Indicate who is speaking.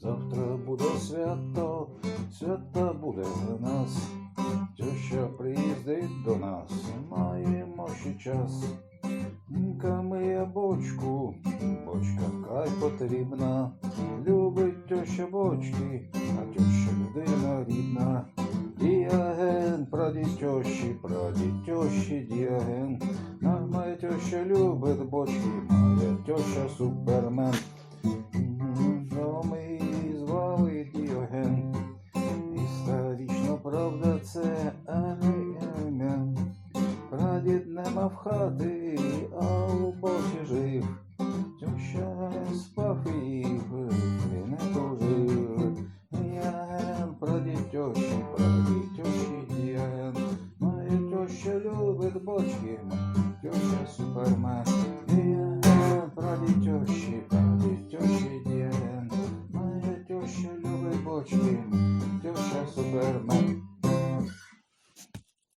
Speaker 1: Завтра буде свято, свято буде в нас. Теща приїздить до нас, маємо ще час. Ка миє бочку, бочка кай потрібна. Любить теща бочки, а теща людина рідна. Діаген, прадід тещі, діаген. А моя теща любить бочки, моя теща супермен. Прадід не мав хати, а у боці жив. Тюща спав і не тужив. Діаген, прадід тещі, прадід тещі, діаген. Моя теща любить бочки, теща супермен. Діаген, прадід тещі, прадід тещі, діаген. Моя теща любить бочки, теща супермен.